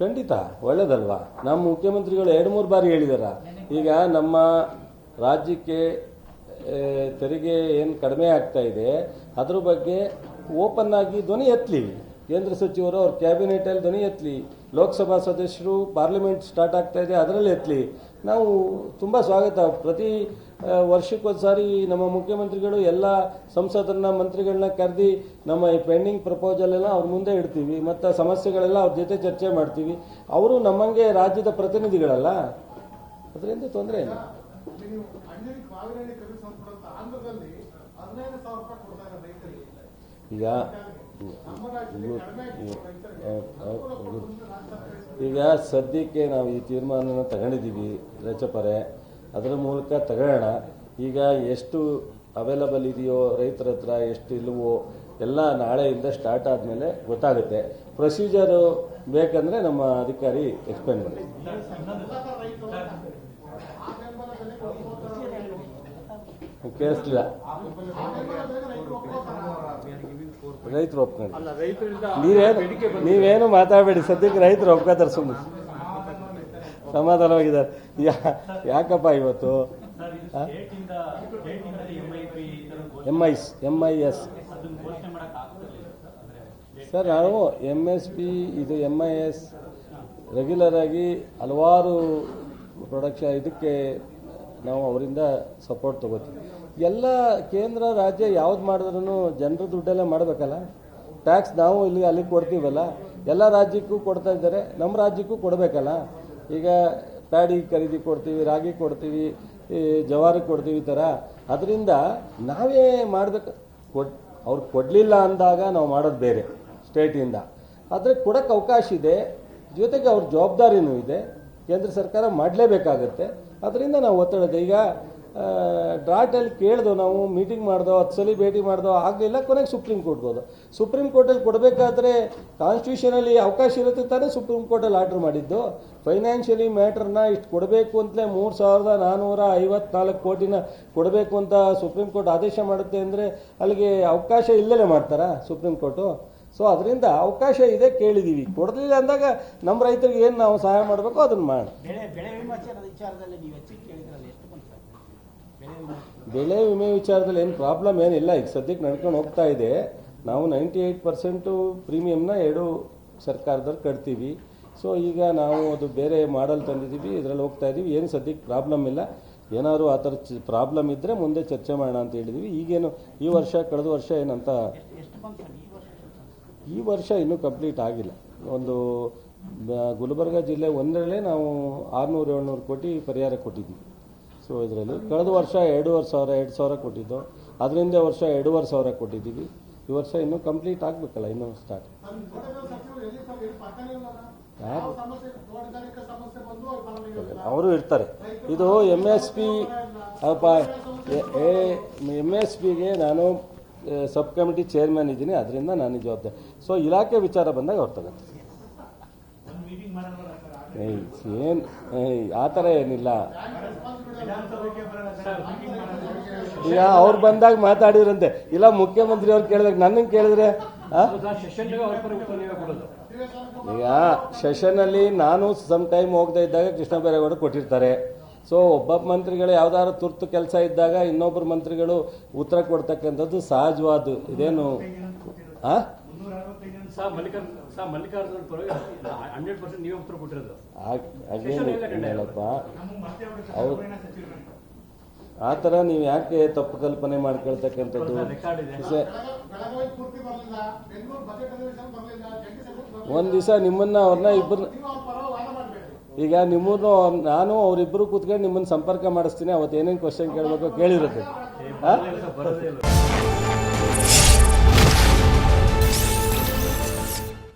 ಖಂಡಿತ, ಒಳ್ಳೇದಲ್ವಾ? ನಮ್ಮ ಮುಖ್ಯಮಂತ್ರಿಗಳು ಎರಡು ಮೂರು ಬಾರಿ ಹೇಳಿದಾರ. ಈಗ ನಮ್ಮ ರಾಜ್ಯಕ್ಕೆ ತೆರಿಗೆ ಏನು ಕಡಿಮೆ ಆಗ್ತಾ ಇದೆ, ಅದ್ರ ಬಗ್ಗೆ ಓಪನ್ ಆಗಿ ಧ್ವನಿ ಎತ್ತಲಿ ಕೇಂದ್ರ ಸಚಿವರು ಅವ್ರ ಕ್ಯಾಬಿನೆಟಲ್ಲಿ ಧ್ವನಿ ಎತ್ತಲಿ ಲೋಕಸಭಾ ಸದಸ್ಯರು ಪಾರ್ಲಿಮೆಂಟ್ ಸ್ಟಾರ್ಟ್ ಆಗ್ತಾ ಇದೆ, ಅದರಲ್ಲಿ ಎತ್ತಲಿ ನಾವು ತುಂಬ ಸ್ವಾಗತ. ಪ್ರತಿ ವರ್ಷಕ್ಕೊಂದು ಸಾರಿ ನಮ್ಮ ಮುಖ್ಯಮಂತ್ರಿಗಳು ಎಲ್ಲ ಸಂಸದರನ್ನ, ಮಂತ್ರಿಗಳನ್ನ ಕರೆದು ನಮ್ಮ ಈ ಪೆಂಡಿಂಗ್ ಪ್ರಪೋಸಲ್ ಎಲ್ಲ ಅವ್ರ ಮುಂದೆ ಇಡ್ತೀವಿ. ಮತ್ತು ಸಮಸ್ಯೆಗಳೆಲ್ಲ ಅವ್ರ ಜೊತೆ ಚರ್ಚೆ ಮಾಡ್ತೀವಿ. ಅವರು ನಮ್ಮಂಗೆ ರಾಜ್ಯದ ಪ್ರತಿನಿಧಿಗಳಲ್ಲ. ಅದರಿಂದ ತೊಂದರೆ ಇಲ್ಲ. ಈಗ ಈಗ ಸದ್ಯಕ್ಕೆ ನಾವು ಈ ತೀರ್ಮಾನನ ತಗೊಂಡಿದ್ದೀವಿ ರಚಪರೆ. ಅದರ ಮೂಲಕ ತಗೊಳ್ಳೋಣ ಈಗ ಎಷ್ಟು ಅವೈಲಬಲ್ ಇದೆಯೋ, ರೈತರ ಹತ್ರ ಎಷ್ಟು ಇಲ್ವೋ ಎಲ್ಲ ನಾಳೆಯಿಂದ ಸ್ಟಾರ್ಟ್ ಆದಮೇಲೆ ಗೊತ್ತಾಗುತ್ತೆ. ಪ್ರೊಸೀಜರು ಬೇಕಂದರೆ ನಮ್ಮ ಅಧಿಕಾರಿ ಎಕ್ಸ್ಪ್ಲೈನ್ ಮಾಡಿ. ಕೇಳಿಸ್ಲಿಲ್ಲ? ರೈತರು ಒಪ್ಕೊಂಡು ನೀವೇನು ನೀವೇನು ಮಾತಾಡಬೇಡಿ ಸದ್ಯಕ್ಕೆ ರೈತರು ಒಪ್ಕೋತಾರೆ ಸುಮ್ಮನೆ ಸಮಾಧಾನವಾಗಿದ್ದಾರೆ. ಯಾ ಯಾಕಪ್ಪ ಇವತ್ತು? M I S M I S ಘೋಷಣೆ ಮಾಡಕ್ ಸರ್ ಸರ್ ನಾವು ಎಂ ಎಸ್ ಪಿ ಇದು ಎಂ ಐ ಎಸ್ ರೆಗ್ಯುಲರ್ ಆಗಿ ಹಲವಾರು ಪ್ರೊಡಕ್ಷನ್ ಇದಕ್ಕೆ ನಾವು ಅವರಿಂದ ಸಪೋರ್ಟ್ ತಗೋತೀವಿ. ಎಲ್ಲ ಕೇಂದ್ರ ರಾಜ್ಯ ಯಾವ್ದು ಮಾಡಿದ್ರೂ ಜನರ ದುಡ್ಡೆಲ್ಲ ಮಾಡಬೇಕಲ್ಲ? ಟ್ಯಾಕ್ಸ್ ನಾವು ಇಲ್ಲಿ ಅಲ್ಲಿಗೆ ಕೊಡ್ತೀವಲ್ಲ? ಎಲ್ಲ ರಾಜ್ಯಕ್ಕೂ ಕೊಡ್ತಾ ಇದ್ದಾರೆ ನಮ್ಮ ರಾಜ್ಯಕ್ಕೂ ಕೊಡಬೇಕಲ್ಲ? ಈಗ ಪ್ಯಾಡಿ ಖರೀದಿ ಕೊಡ್ತೀವಿ, ರಾಗಿ ಕೊಡ್ತೀವಿ, ಈ ಜವಾರಿ ಕೊಡ್ತೀವಿ ಥರ ಅದರಿಂದ ನಾವೇ ಮಾಡಬೇಕು, ಕೊಡ್, ಅವ್ರು ಕೊಡಲಿಲ್ಲ ಅಂದಾಗ ನಾವು ಮಾಡೋದು ಬೇರೆ, ಸ್ಟೇಟಿಂದ. ಆದರೆ ಕೊಡೋಕ್ಕೆ ಅವಕಾಶ ಇದೆ, ಜೊತೆಗೆ ಅವ್ರ ಜವಾಬ್ದಾರಿನೂ ಇದೆ, ಕೇಂದ್ರ ಸರ್ಕಾರ ಮಾಡಲೇಬೇಕಾಗತ್ತೆ. ಅದರಿಂದ ನಾವು ಒತ್ತಡದ. ಈಗ ಡ್ರಾಟಲ್ಲಿ ಕೇಳ್ದೋ ನಾವು ಮೀಟಿಂಗ್ ಮಾಡ್ದೋ, ಹತ್ತು ಸಲ ಭೇಟಿ ಮಾಡ್ದೋ, ಆಗಲಿಲ್ಲ, ಕೊನೆಗೆ ಸುಪ್ರೀಂ ಕೋರ್ಟ್ ಹೋದು. ಸುಪ್ರೀಂ ಕೋರ್ಟಲ್ಲಿ ಕೊಡಬೇಕಾದ್ರೆ ಕಾನ್ಸ್ಟಿಟ್ಯೂಷನಲ್ಲಿ ಅವಕಾಶ ಇರುತ್ತೆ ತಾನೇ ಸುಪ್ರೀಂ ಕೋರ್ಟಲ್ಲಿ ಆರ್ಡ್ರ್ ಮಾಡಿದ್ದು. ಫೈನಾನ್ಷಿಯಲಿ ಮ್ಯಾಟ್ರನ್ನ ಇಷ್ಟು ಕೊಡಬೇಕು ಅಂತಲೇ ಮೂರು ಸಾವಿರದ ನಾನ್ನೂರ ಐವತ್ನಾಲ್ಕು ಕೋಟಿನ ಕೊಡಬೇಕು ಅಂತ ಸುಪ್ರೀಂ ಕೋರ್ಟ್ ಆದೇಶ ಮಾಡುತ್ತೆ ಅಂದರೆ ಅಲ್ಲಿಗೆ ಅವಕಾಶ ಇಲ್ಲದೇ ಮಾಡ್ತಾರಾ ಸುಪ್ರೀಂ ಕೋರ್ಟು ಸೊ ಅದರಿಂದ ಅವಕಾಶ ಇದೆ ಕೇಳಿದ್ದೀವಿ ಕೊಡಲಿಲ್ಲ ಅಂದಾಗ ನಮ್ಮ ರೈತರಿಗೆ ಏನು ನಾವು ಸಹಾಯ ಮಾಡಬೇಕು ಅದನ್ನು ಮಾಡಿ. ಬೆಳೆ ವಿಮೆ ವಿಚಾರದಲ್ಲಿ ಏನು ಪ್ರಾಬ್ಲಮ್ ಏನಿಲ್ಲ. ಈಗ ಸದ್ಯಕ್ಕೆ ನಡ್ಕೊಂಡು ಹೋಗ್ತಾ ಇದೆ. ನಾವು ನೈಂಟಿ ಏಯ್ಟ್ ಪರ್ಸೆಂಟು ಪ್ರೀಮಿಯಮ್ನ ಎರಡು ಸರ್ಕಾರದವ್ರು ಕಟ್ತೀವಿ. ಸೊ ಈಗ ನಾವು ಅದು ಬೇರೆ ಮಾಡಲ್ ತಂದಿದ್ದೀವಿ. ಇದರಲ್ಲಿ ಹೋಗ್ತಾ ಇದ್ದೀವಿ ಏನು ಸದ್ಯಕ್ಕೆ ಪ್ರಾಬ್ಲಮ್ ಇಲ್ಲ. ಏನಾದರೂ ಆ ಥರ ಪ್ರಾಬ್ಲಮ್ ಇದ್ದರೆ ಮುಂದೆ ಚರ್ಚೆ ಮಾಡೋಣ ಅಂತ ಹೇಳಿದ್ವಿ. ಈಗೇನು ಈ ವರ್ಷ, ಕಳೆದ ವರ್ಷ ಏನಂತ? ಈ ವರ್ಷ ಇನ್ನೂ ಕಂಪ್ಲೀಟ್ ಆಗಿಲ್ಲ. ಒಂದು ಗುಲ್ಬರ್ಗ ಜಿಲ್ಲೆ ಒಂದರಲ್ಲೇ ನಾವು ಆರುನೂರು, ಏಳ್ನೂರು ಕೋಟಿ ಪರಿಹಾರ ಕೊಟ್ಟಿದ್ದೀವಿ. ಸೊ ಇದರಲ್ಲಿ ಕಳೆದ ವರ್ಷ ಎರಡೂವರೆ ಸಾವಿರ ಎರಡು ಸಾವಿರ ಕೊಟ್ಟಿದ್ದು. ಅದರಿಂದ ವರ್ಷ ಎರಡೂವರೆ ಸಾವಿರ ಕೊಟ್ಟಿದ್ದೀವಿ. ಈ ವರ್ಷ ಇನ್ನೂ ಕಂಪ್ಲೀಟ್ ಆಗಬೇಕಲ್ಲ ಇನ್ನೂ ಸ್ಟಾರ್ಟ್ ಅವರು ಇರ್ತಾರೆ. ಇದು M S P M S ಪಿಗೆ ನಾನು ಸಬ್ ಕಮಿಟಿ ಚೇರ್ಮನ್ ಇದ್ದೀನಿ ಅದರಿಂದ ನಾನು ಜವಾಬ್ದಾರಿ. ಸೊ ಇಲಾಖೆ ವಿಚಾರ ಬಂದಾಗ ಅವ್ರು ತಗೋತಾರೆ. ಏಯ್, ಏನು ಆ ಥರ ಏನಿಲ್ಲ. ಈಗ ಅವ್ರು ಬಂದಾಗ ಮಾತಾಡಿದ್ರಂತೆ. ಇಲ್ಲ ಮುಖ್ಯಮಂತ್ರಿ ಅವ್ರು ಕೇಳಿದಾಗ ನನಗೆ ಕೇಳಿದ್ರೆ ಈಗ ಸೆಷನಲ್ಲಿ ನಾನು ಸಮ್ ಟೈಮ್ ಹೋಗದೆ ಇದ್ದಾಗ ಕೃಷ್ಣ ಬೈರೇಗೌಡ ಕೊಟ್ಟಿರ್ತಾರೆ. ಸೊ ಒಬ್ಬ ಮಂತ್ರಿಗಳು ಯಾವ್ದಾದ್ರು ತುರ್ತು ಕೆಲಸ ಇದ್ದಾಗ ಇನ್ನೊಬ್ಬರು ಮಂತ್ರಿಗಳು ಉತ್ತರ ಕೊಡ್ತಕ್ಕಂಥದ್ದು ಸಹಜವಾದ ಇದೇನು, ಆ? ಸಹ ಮಲ್ಲಿಕಾರ್ಜುನ್ ಸಹ ಮಲ್ಲಿಕಾರ್ಜುನ್ ಪರವಾಗಿ ಹಂಡ್ರೆಡ್ ಪರ್ಸೆಂಟ್ ನೀವೇ ಉತ್ತರ ಕೊಟ್ಟಿರೋದು. ಹಾಗ್- ಹಾಗೇನು ಹೇಳಪ್ಪ ನಮಗೆ ಮತ್ತೆ ಅವ್ರಿಗೆ ಹೌದು. ಸಚಿವರು ಆ ಥರ ನೀವು ಯಾಕೆ ತಪ್ಪು ಕಲ್ಪನೆ ಮಾಡ್ಕೊಳ್ತಕ್ಕಂಥದ್ದು? ರೆಕಾರ್ಡ್ ಇದೆ. ಸೆ- ಬೆಳಗಾವಿ ಪೂರ್ತಿ ಬರಲಿಲ್ಲ ಬೆಂಗಳೂರು ಬಜೆಟ್ ಅಧಿವೇಶನ ಬರಲಿಲ್ಲ ಜಂಟಿ ಸಭೆ ಬರಲಿಲ್ಲ. ಒಂದ್ ದಿವಸ ನಿಮ್ಮನ್ನ ಅವ್ರನ್ನ ಇಬ್ಬರು ಈಗ ನಿಮ್ಮನ್ನು ನಾನು ಅವರಿಬ್ಬರು ಕೂತ್ಕೊಂಡು ನಿಮ್ಮನ್ನ ಸಂಪರ್ಕ ಮಾಡಿಸ್ತೀನಿ ಅವತ್ತು ಏನೇನು ಕ್ವಶನ್ ಕೇಳಬೇಕು ಕೇಳಿರುತ್ತೆ.